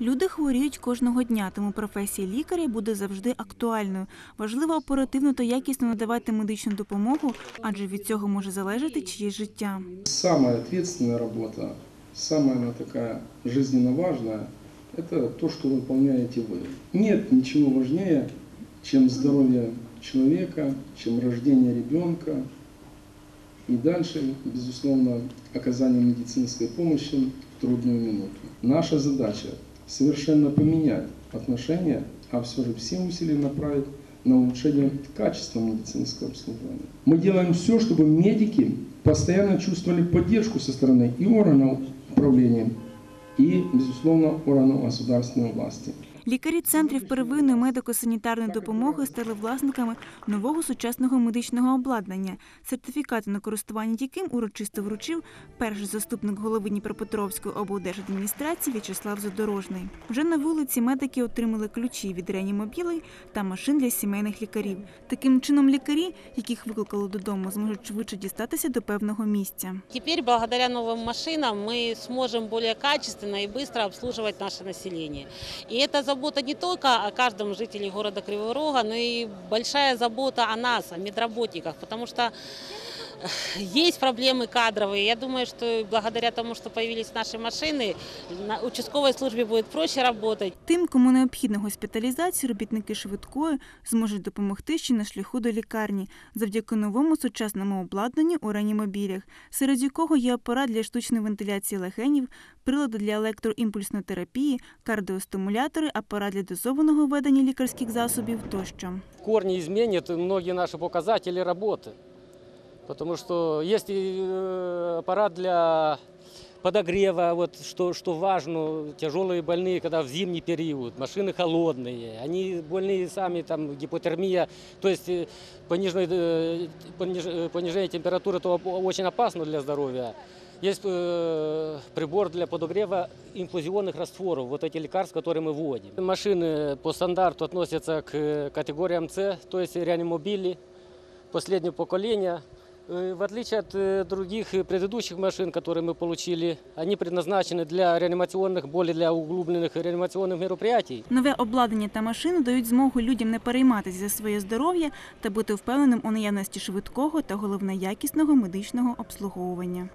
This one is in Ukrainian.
Люди хворіють кожного дня, тому професія лікаря буде завжди актуальною. Важливо оперативно та якісно надавати медичну допомогу, адже від цього може залежати чиєсь життя. Самая ответственная работа, самая она такая жизненно важная, это то, что выполняете вы. Нет ничего важнее, чем здоровье человека, чем рождение ребенка и дальше, безусловно, оказание медицинской помощи в трудную минуту. Наша задача совершенно поменять отношения, а все же все усилия направить на улучшение качества медицинского обслуживания. Мы делаем все, чтобы медики постоянно чувствовали поддержку со стороны и органов управления, и, безусловно, органов государственной власти. Лікарі центрів первинної медико-санітарної допомоги стали власниками нового сучасного медичного обладнання, сертифікати на користування яким урочисто вручив перший заступник голови Дніпропетровської облдержадміністрації В'ячеслав Задорожний. Вже на вулиці медики отримали ключі від реанімобілей та машин для сімейних лікарів. Таким чином, лікарі, яких викликали додому, зможуть швидше дістатися до певного місця. Теперь, благодаря новым машинам, мы сможем более качественно и быстро обслуживать наше население. И это забота не только о каждом жителе города Кривого Рога, но и большая забота о нас, о медработниках, потому что есть проблемы кадровые. Я думаю, что благодаря тому, что появились наши машины, на участковой службе будет проще работать. Тим, кому необхідна госпіталізація, робітники швидкої зможуть допомогти ще на шляху до лікарні завдяки новому сучасному обладнанню у реанімобілях, серед якого є апарат для штучної вентиляції легенів, прилади для електроімпульсної терапії, кардіостимулятори, апарат для дозованого ведення лікарських засобів тощо. в корне изменит многие наши показатели работы. Потому что есть э, аппарат для подогрева, вот, что, что важно, тяжелые больные, когда в зимний период, машины холодные, они больные сами, там гипотермия, то есть э, пониженной, э, пониж- понижение температуры то очень опасно для здоровья. Есть э, прибор для подогрева инфузионных растворов, вот эти лекарства, которые мы вводим. Машины по стандарту относятся к категориям С, то есть реанимобили последнего поколения. Э, В отличие от э, других э, предыдущих машин, которые мы получили, они предназначены для реанимационных, более для углубленных реанимационных мероприятий. Нове обладнання та машини дають змогу людям не перейматися за своє здоров'я та бути впевненим у наявності швидкого та головне якісного медичного обслуговування.